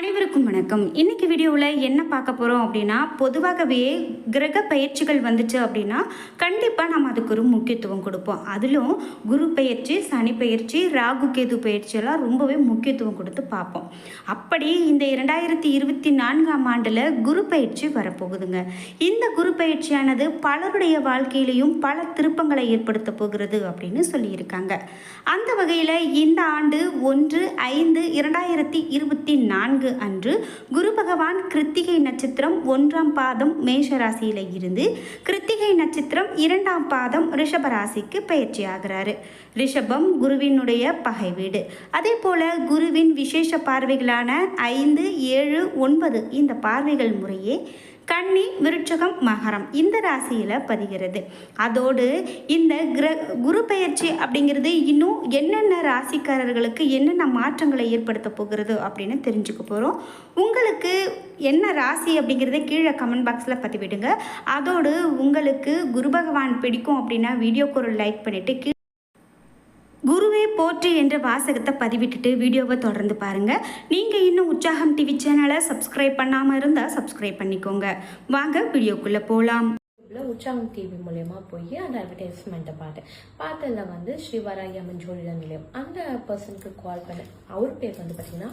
அனைவருக்கும் வணக்கம். இன்னைக்கு வீடியோவில் என்ன பார்க்க போகிறோம் அப்படின்னா பொதுவாகவே கிரக பயிற்சிகள் வந்துச்சு அப்படின்னா கண்டிப்பாக நம்ம அதுக்கு ஒரு முக்கியத்துவம் கொடுப்போம். அதிலும் குரு பயிற்சி சனி பயிற்சி ராகு கேது பயிற்சியெல்லாம் ரொம்பவே முக்கியத்துவம் கொடுத்து பார்ப்போம். அப்படி இந்த இரண்டாயிரத்தி இருபத்தி நான்காம் ஆண்டில் குரு பயிற்சி வரப்போகுதுங்க. இந்த குரு பயிற்சியானது பலருடைய வாழ்க்கையிலையும் பல திருப்பங்களை ஏற்படுத்த போகிறது அப்படின்னு சொல்லியிருக்காங்க. அந்த வகையில் இந்த ஆண்டு ஒன்று ஐந்து இரண்டாயிரத்தி இருபத்தி நான்கு அன்று குரு பகவான் கிருத்திகை நட்சத்திரம் ஒன்றாம் பாதம் மேஷ ராசியில் இருந்து கிருத்திகை நட்சத்திரம் இரண்டாம் பாதம் ரிஷப ராசிக்கு பயிற்சி ஆகிறாரு ரிஷபம் குருவினுடைய பகை வீடு. அதே போல குருவின் விசேஷ பார்வைகளான ஐந்து ஏழு ஒன்பது இந்த பார்வைகள் முறையே கன்னி விருட்சகம் மகரம் இந்த ராசியில் பதிகிறது. அதோடு இந்த கிர குரு பெயர்ச்சி அப்படிங்கிறது இன்னும் என்னென்ன ராசிக்காரர்களுக்கு என்னென்ன மாற்றங்களை ஏற்படுத்த போகிறது அப்படின்னு தெரிஞ்சுக்க போகிறோம் உங்களுக்கு என்ன ராசி அப்படிங்கிறத கீழே கமெண்ட் பாக்ஸில் பதிவிடுங்க. அதோடு உங்களுக்கு குரு பகவான் பிடிக்கும் அப்படின்னா வீடியோக்கு ஒரு லைக் பண்ணிவிட்டு போற்றி என்ற வாசகத்தை பதிவிட்டுட்டு வீடியோவை தொடர்ந்து பாருங்க. நீங்க இன்னும் உற்சாகம் டிவி சேனலை சப்ஸ்கிரைப் பண்ணாம இருந்தா சப்ஸ்கிரைப் பண்ணிக்கோங்க. வாங்க வீடியோக்குள்ள போலாம். உற்சாகம் டிவி மூலயமா போய் அந்த அட்வர்டைஸ்மெண்ட்டை பார்த்தேன் பார்த்ததுல வந்து ஸ்ரீவராகி ஜோதிட நிலையம். அந்த பர்சனுக்கு கால் பண்ணேன் அவர் பேர் வந்து பார்த்தீங்கன்னா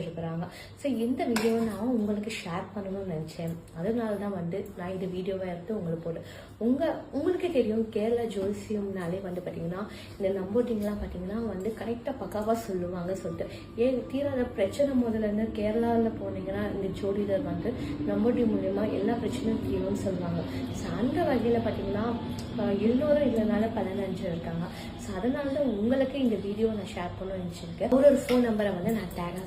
வச்சுருக்கிறாங்க ஸோ இந்த வீடியோவை நான் உங்களுக்கு ஷேர் பண்ணணும்னு நினச்சேன். அதனால தான் வந்து நான் இந்த வீடியோவை எடுத்து உங்களுக்கு போடுறேன் உங்கள் உங்களுக்கு தெரியும் கேரளா ஜோசியம்னாலே வந்து பார்த்தீங்கன்னா இந்த நம்போட்டிங்லாம் பார்த்தீங்கன்னா வந்து கரெக்டாக பக்காவாக சொல்லுவாங்க சொல்லிட்டு. ஏன் தீராத பிரச்சனை முதல்ல இருந்து கேரளாவில் போனீங்கன்னா இந்த ஜோதிடர் வந்து நம்போட்டி மூலயமா எல்லா பிரச்சனையும் தீரும்னு சொல்லுவாங்க. ஸோ அந்த வகையில் பார்த்தீங்கன்னா எல்லோரும் இதனால பலனடைஞ்சு இருக்காங்க ஸோ அதனால தான் உங்களுக்கு இந்த வீடியோ நான் ஷேர் பண்ணணும்னு நினச்சிருக்கேன். ஒரு ஒரு ஃபோன் நம்பரை வந்து நான் டேகாக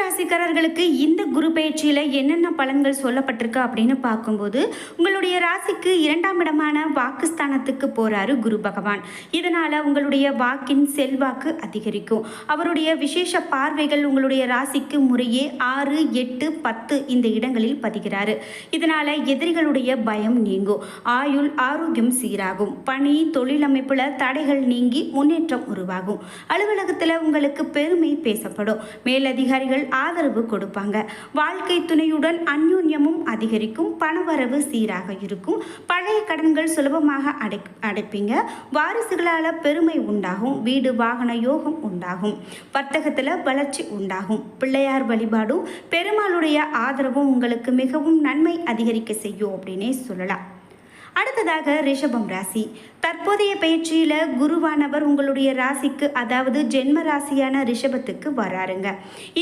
ராசிக்காரர்களுக்கு இந்த குரு பயிற்சியில் என்னென்ன பலன்கள் சொல்லப்பட்டிருக்கு அப்படின்னு பார்க்கும்போது உங்களுடைய ராசிக்கு இரண்டாம் இடமான வாக்குஸ்தானத்துக்கு போகிறாரு குரு பகவான். இதனால் உங்களுடைய வாக்கின் செல்வாக்கு அதிகரிக்கும். அவருடைய விசேஷ பார்வைகள் உங்களுடைய ராசிக்கு முறையே ஆறு எட்டு பத்து இந்த இடங்களில் பதிகிறாரு. இதனால் எதிரிகளுடைய பயம் நீங்கும். ஆயுள் ஆரோக்கியம் சீராகும். பணி தொழில் அமைப்பில் தடைகள் நீங்கி முன்னேற்றம் உருவாகும். அலுவலகத்தில் உங்களுக்கு பெருமை பேசப்படும். மேலதிகாரிகள் ஆதரவு கொடுப்பாங்க. வாழ்க்கை துணையுடன் அந்யோன்யமும் அதிகரிக்கும். பணவரவு சீராக இருக்கும். பழைய கடன்கள் சுலபமாக அடை அடைப்பீங்க. வாரிசுகளால் பெருமை உண்டாகும். வீடு வாகன யோகம் உண்டாகும். வர்த்தகத்தில் வளர்ச்சி உண்டாகும். பிள்ளையார் வழிபாடும் பெருமாளுடைய ஆதரவும் உங்களுக்கு மிகவும் நன்மை அதிகரிக்க செய்யும் அப்படின்னே சொல்லலாம். அடுத்ததாக ரிஷபம் ராசி. தற்போதைய பயிற்சியில் குருவானவர் உங்களுடைய ராசிக்கு அதாவது ஜென்ம ராசியான ரிஷபத்துக்கு வராருங்க.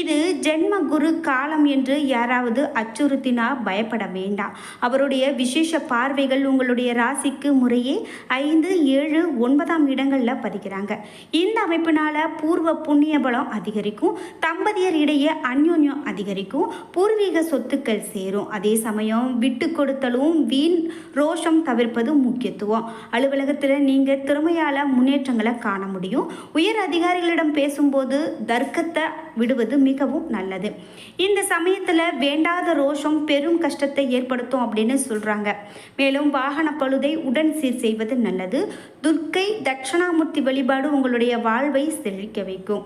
இது ஜென்ம குரு காலம் என்று யாராவது அச்சுறுத்தினா பயப்பட வேண்டாம். அவருடைய விசேஷ பார்வைகள் உங்களுடைய ராசிக்கு முறையே ஐந்து ஏழு ஒன்பதாம் இடங்களில் பதிக்கிறாங்க. இந்த அமைப்பினால பூர்வ புண்ணிய பலம் அதிகரிக்கும். தம்பதியர் இடையே அந்யோன்யம் அதிகரிக்கும். பூர்வீக சொத்துக்கள் சேரும். அதே சமயம் விட்டு கொடுத்தலும் வீண் ரோஷம் தவிர்ப்பது முக்கியத்துவம். அலுவலகத்தில் நீங்கள் திறமையால் முன்னேற்றங்களை காண முடியும். உயர் அதிகாரிகளிடம் பேசும்போது தர்க்கத்தை விடுவது மிகவும் நல்லது. இந்த சமயத்தில் வேண்டாத ரோஷம் பெரும் கஷ்டத்தை ஏற்படுத்தும் அப்படின்னு சொல்கிறாங்க மேலும் வாகன பழுதை உடன் சீர் செய்வது நல்லது. துர்க்கை தட்சணாமூர்த்தி வழிபாடு உங்களுடைய வாழ்வை செழிக்க வைக்கும்.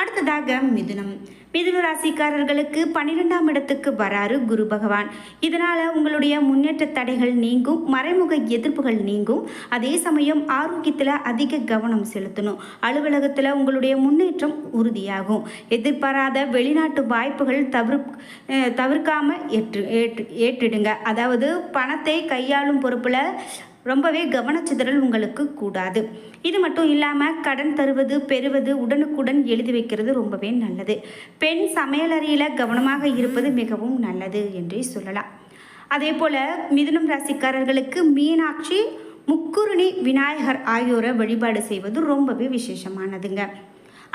அடுத்ததாக மிதுனம். மிதுன ராசிக்காரர்களுக்கு பன்னிரெண்டாம் இடத்துக்கு வராரு குரு பகவான். இதனால் உங்களுடைய முன்னேற்ற தடைகள் நீங்கும் மறைமுக எதிர்ப்புகள் நீங்கும். அதே சமயம் ஆரோக்கியத்தில் அதிக கவனம் செலுத்தணும். அலுவலகத்தில் உங்களுடைய முன்னேற்றம் உறுதியாகும். எதிர்பாராத வெளிநாட்டு வாய்ப்புகள் தவிர தவிர்க்காமல் ஏற்று ஏற்று ஏற்றிடுங்க. அதாவது பணத்தை கையாளும் பொறுப்பில் ரொம்பவே கவனச்சிதறல் உங்களுக்கு கூடாது. இது மட்டும் இல்லாமல் கடன் தருவது பெறுவது உடனுக்குடன் எழுதி வைக்கிறது ரொம்பவே நல்லது. பெண் சமையலறையில் கவனமாக இருப்பது மிகவும் நல்லது என்றே சொல்லலாம். அதே போல் மிதுனம் ராசிக்காரர்களுக்கு மீனாட்சி முக்குருணி விநாயகர் ஆகியோரை வழிபாடு செய்வது ரொம்பவே விசேஷமானதுங்க.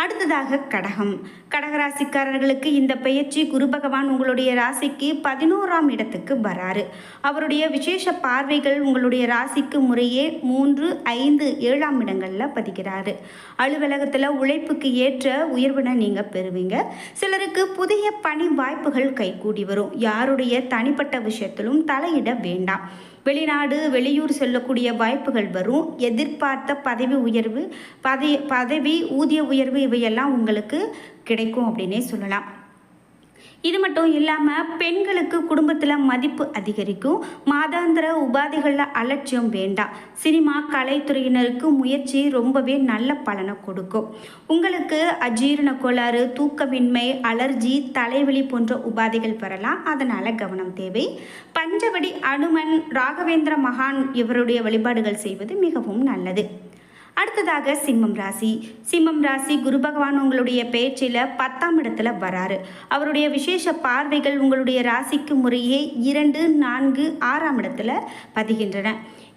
அடுத்ததாக கடகம். கடகராசிக்காரர்களுக்கு இந்த பெயர்ச்சி குரு பகவான் உங்களுடைய ராசிக்கு பதினோராம் இடத்துக்கு வராரு. அவருடைய விசேஷ பார்வைகள் உங்களுடைய ராசிக்கு முறையே மூன்று ஐந்து ஏழாம் இடங்களில் பதிகிறாரு. அலுவலகத்தில் உழைப்புக்கு ஏற்ற உயர்வினை நீங்கள் பெறுவீங்க. சிலருக்கு புதிய பணி வாய்ப்புகள் கைகூடி வரும். யாருடைய தனிப்பட்ட விஷயத்திலும் தலையிட வேண்டாம். வெளிநாடு வெளியூர் செல்லக்கூடிய வாய்ப்புகள் வரும். எதிர்பார்த்த பதவி உயர்வு பதவி பதவி ஊதிய உயர்வு இவையெல்லாம் உங்களுக்கு கிடைக்கும் அப்படின்னே சொல்லலாம். இது மட்டும் இல்லாமல் பெண்களுக்கு குடும்பத்தில் மதிப்பு அதிகரிக்கும். மாதாந்திர உபாதைகளில் அலட்சியம் வேண்டாம். சினிமா கலைத்துறையினருக்கு முயற்சி ரொம்பவே நல்ல பலனை கொடுக்கும். உங்களுக்கு அஜீரண கோளாறு தூக்கமின்மை அலர்ஜி தலைவலி போன்ற உபாதைகள் வரலாம். அதனால் கவனம் தேவை. பஞ்சவடி அனுமன் ராகவேந்திர மகான் இவருடைய வழிபாடுகள் செய்வது மிகவும் நல்லது. அடுத்ததாக சிம்மம் ராசி. சிம்மம் ராசி குரு பகவான் உங்களுடைய பேச்சில் பத்தாம் இடத்துல வராரு. அவருடைய விசேஷ பார்வைகள் உங்களுடைய ராசிக்கு முறையே இரண்டு நான்கு ஆறாம் இடத்துல பதிகின்றன.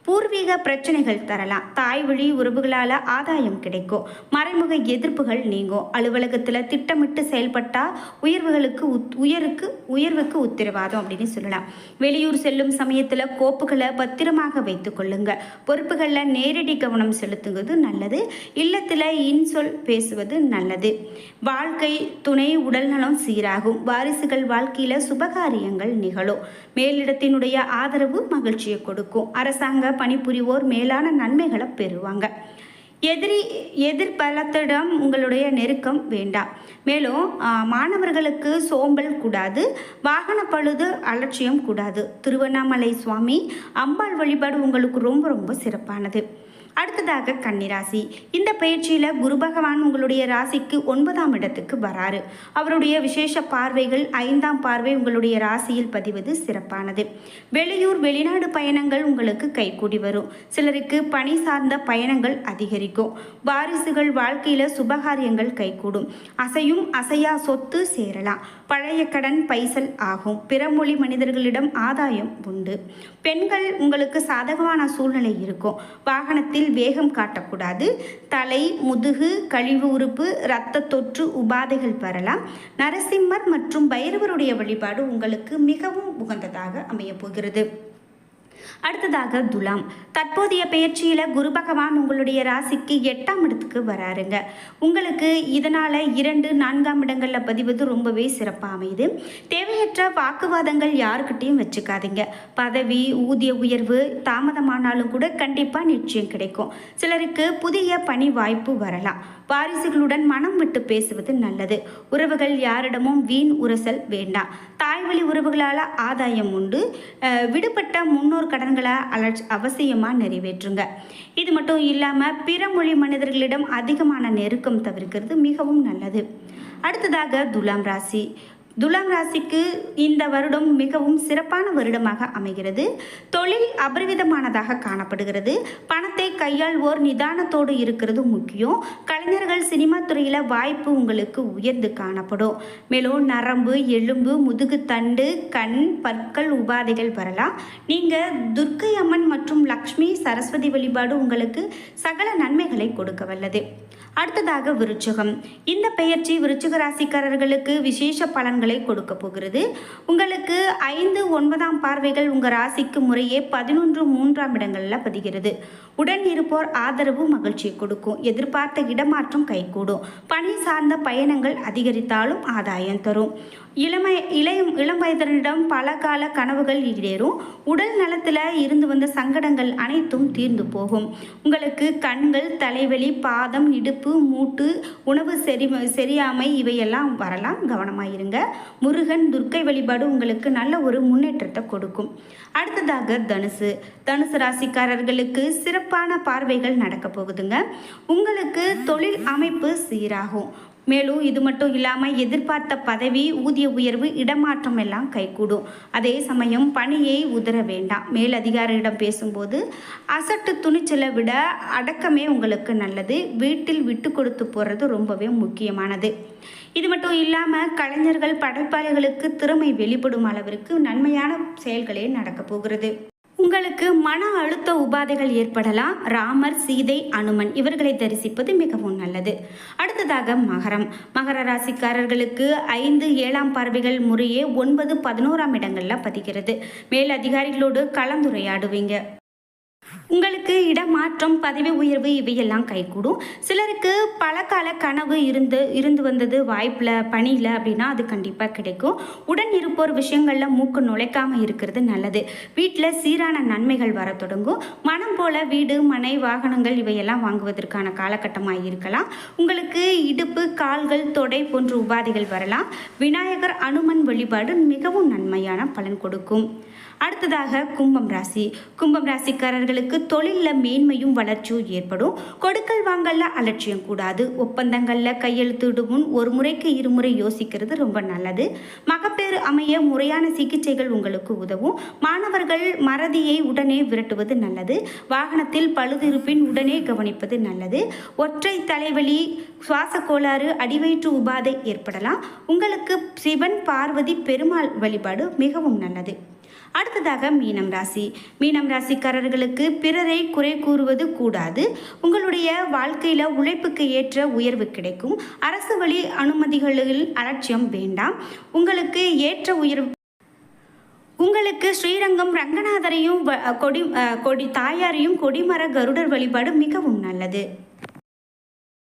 பூர்வீக பிரச்சனைகள் தரலாம். தாய் வழி உறவுகளால் ஆதாயம் கிடைக்கும். மறைமுக எதிர்ப்புகள் நீங்கும். அலுவலகத்தில் திட்டமிட்டு செயல்பட்டால் உயர்வுகளுக்கு உத் உயருக்கு உயர்வுக்கு உத்தரவாதம் அப்படின்னு சொல்லலாம். வெளியூர் செல்லும் சமயத்தில் கோப்புகளை பத்திரமாக வைத்து கொள்ளுங்க. பொறுப்புகளில் நேரடி கவனம் செலுத்துவது நல்லது. இல்லத்தில் இன்சொல் பேசுவது நல்லது. வாழ்க்கை துணை உடல்நலம் சீராகும். வாரிசுகள் வாழ்க்கையில் சுபகாரியங்கள் நிகழும். மேலிடத்தினுடைய ஆதரவு மகிழ்ச்சியை கொடுக்கும். அரசாங்க பணிபுரிவோர் மேலான நன்மைகளை பெறுவாங்க. எதிரி எதிர்பலத்திடம் உங்களுடைய நெருக்கம் வேண்டாம். மேலும் மாணவர்களுக்கு சோம்பல் கூடாது வாகன பழுது அலட்சியம் கூடாது. திருவண்ணாமலை சுவாமி அம்பாள் வழிபாடு உங்களுக்கு ரொம்ப ரொம்ப சிறப்பானது. அடுத்ததாக கன்னிராசி. இந்த பயிற்சியில் குரு பகவான் உங்களுடைய ராசிக்கு ஒன்பதாம் இடத்துக்கு வராரு. அவருடைய விசேஷ பார்வைகள் ஐந்தாம் பார்வை உங்களுடைய ராசியில் பதிவது சிறப்பானது. வெளியூர் வெளிநாடு பயணங்கள் உங்களுக்கு கைகூடி வரும். சிலருக்கு பணி சார்ந்த பயணங்கள் அதிகரிக்கும். வாரிசுகள் வாழ்க்கையில் சுபகாரியங்கள் கைகூடும். அசையும் அசையா சொத்து சேரலாம். பழைய கடன் பைசல் ஆகும். பிற மொழி மனிதர்களிடம் ஆதாயம் உண்டு. பெண்கள் உங்களுக்கு சாதகமான சூழ்நிலை இருக்கும். வாகனத்தில் வேகம் காட்டக்கூடாது. தலை முதுகு கழிவு உறுப்பு இரத்த தொற்று உபாதைகள் வரலாம் நரசிம்மர் மற்றும் பைரவருடைய வழிபாடு உங்களுக்கு மிகவும் உகந்ததாக அமையப் போகிறது. அடுத்ததாக துலாம். தற்போதைய பெயர்ச்சியில் குரு பகவான் உங்களுடைய ராசிக்கு எட்டாம் இடத்துக்கு வராருங்க. உங்களுக்கு இதனால் இரண்டு நான்காம் இடங்களில் பதிவது ரொம்பவே சிறப்பாக அமையுது. தேவையற்ற வாக்குவாதங்கள் யாருக்கிட்டையும் வச்சுக்காதீங்க. பதவி ஊதிய உயர்வு தாமதமானாலும் கூட கண்டிப்பாக நிச்சயம் கிடைக்கும். சிலருக்கு புதிய பணி வாய்ப்பு வரலாம். வாரிசுகளுடன் மனம் விட்டு பேசுவது நல்லது. உறவுகள் யாரிடமும் வீண் உரசல் வேண்டாம். தாய்வழி உறவுகளால் ஆதாயம் உண்டு. விடுபட்ட முன்னோர் கடன்களை அலட்சி அவசியமாக நிறைவேற்றுங்க. இது மட்டும் இல்லாமல் பிற மொழி மனிதர்களிடம் அதிகமான நெருக்கம் தவிர்க்கிறது மிகவும் நல்லது. அடுத்ததாக துலாம் ராசி. துலாம் ராசிக்கு இந்த வருடம் மிகவும் சிறப்பான வருடமாக அமைகிறது. தொழில் அபரிவிதமானதாக காணப்படுகிறது. பணத்தை கையாள்வோர் நிதானத்தோடு இருக்கிறது முக்கியம். கலைஞர்கள் சினிமா துறையில் வாய்ப்பு உங்களுக்கு உயர்ந்து காணப்படும். மேலும் நரம்பு எலும்பு முதுகு தண்டு கண் பற்கள் உபாதைகள் வரலாம். நீங்கள் துர்க்கை அம்மன் மற்றும் லக்ஷ்மி சரஸ்வதி வழிபாடு உங்களுக்கு சகல நன்மைகளை கொடுக்க வல்லது. அடுத்ததாக விருச்சகம். இந்த பெயர்ச்சி விருச்சிக ராசிக்காரர்களுக்கு விசேஷ பலன்களை கொடுக்க போகிறது. உங்களுக்கு ஐந்து ஒன்பதாம் பார்வைகள் உங்கள் ராசிக்கு முறையே பதினொன்று மூன்றாம் இடங்களில் பதிகிறது. உடன் இருப்போர் ஆதரவு மகிழ்ச்சியை கொடுக்கும். எதிர்பார்த்த இடமாற்றம் கைகூடும். பணி சார்ந்த பயணங்கள் அதிகரித்தாலும் ஆதாயம் தரும். இளமை இளையும் இளம் வயதினரிடம் பல கால கனவுகள் ஈடேறும் உடல் நலத்தில் இருந்து வந்த சங்கடங்கள் அனைத்தும் தீர்ந்து போகும். உங்களுக்கு கண்கள் தலைவலி பாதம் இடுப்பு மூட்டு உணவு செரி சரியாமை இவையெல்லாம் வரலாம். கவனமாக இருங்க முருகன் துர்க்கை வழிபாடு உங்களுக்கு நல்ல ஒரு முன்னேற்றத்தை கொடுக்கும். அடுத்ததாக தனுசு. தனுசு ராசிக்காரர்களுக்கு சிறப்பு சிறப்பான பார்வைகள் நடக்க போகுதுங்க. உங்களுக்கு தொழில் அமைப்பு சீராகும். மேலும் இது மட்டும் இல்லாமல் எதிர்பார்த்த பதவி ஊதிய உயர்வு இடமாற்றம் எல்லாம் கைகூடும். அதே சமயம் பணியை உதற வேண்டாம். மேலதிகாரியிடம் பேசும்போது அசட்டு துணிச்சலை விட அடக்கமே உங்களுக்கு நல்லது. வீட்டில் விட்டு கொடுத்து போகிறது ரொம்பவே முக்கியமானது. இது மட்டும் இல்லாமல் கலைஞர்கள் படைப்பாளிகளுக்கு திறமை வெளிப்படும் அளவிற்கு நன்மையான செயல்களே நடக்கப் போகிறது. உங்களுக்கு மன அழுத்த உபாதைகள் ஏற்படலாம். ராமர் சீதை அனுமன் இவர்களை தரிசிப்பது மிகவும் நல்லது. அடுத்ததாக மகரம். மகர ராசிக்காரர்களுக்கு ஐந்து ஏழாம் பார்வைகள் முறையே ஒன்பது பதினோராம் இடங்களில் பதிகிறது மேல் அதிகாரிகளோடு கலந்துரையாடுவீங்க. உங்களுக்கு இடமாற்றம் பதவி உயர்வு இவையெல்லாம் கைகூடும். சிலருக்கு பல கால கனவு இருந்து இருந்து வந்தது வாய்ப்பில் பணியில் அப்படின்னா அது கண்டிப்பாக கிடைக்கும். உடன் இருப்போர் விஷயங்களில் மூக்கு நுழைக்காம இருக்கிறது நல்லது. வீட்டில் சீரான நன்மைகள் வர தொடங்கும். மனம் போல வீடு மனை வாகனங்கள் இவையெல்லாம் வாங்குவதற்கான காலகட்டமாக இருக்கலாம். உங்களுக்கு இடுப்பு கால்கள் தொடை போன்ற உபாதைகள் வரலாம். விநாயகர் அனுமன் வழிபாடு மிகவும் நன்மையான பலன் கொடுக்கும். அடுத்ததாக கும்பம் ராசி. கும்பம் ராசிக்காரர்களுக்கு தொழிலில் மேன்மையும் வளர்ச்சியும் ஏற்படும். கொடுக்கல் வாங்கல்ல அலட்சியம் கூடாது. ஒப்பந்தங்களில் கையெழுத்திடும் முன் ஒரு முறைக்கு இருமுறை யோசிக்கிறது ரொம்ப நல்லது. மகப்பேறு அமைய முறையான சிகிச்சைகள் உங்களுக்கு உதவும். மாணவர்கள் மறதியை உடனே விரட்டுவது நல்லது. வாகனத்தில் பழுதிருப்பின் உடனே கவனிப்பது நல்லது. ஒற்றை தலைவலி சுவாச கோளாறு அடிவயிற்று உபாதை ஏற்படலாம். உங்களுக்கு சிவன் பார்வதி பெருமாள் வழிபாடு மிகவும் நல்லது. அடுத்ததாக மீனம் ராசி. மீனம் ராசிக்காரர்களுக்கு பிறரை குறை கூறுவது கூடாது. உங்களுடைய வாழ்க்கையில் உழைப்புக்கு ஏற்ற உயர்வு கிடைக்கும். அரசு வழி அனுமதிகளில் அலட்சியம் வேண்டாம். உங்களுக்கு ஏற்ற உயர்வு உங்களுக்கு ஸ்ரீரங்கம் ரங்கநாதரையும் வ- கொடி கொடி தாயாரையும் கொடிமர கருடர் வழிபாடு மிகவும் நல்லது.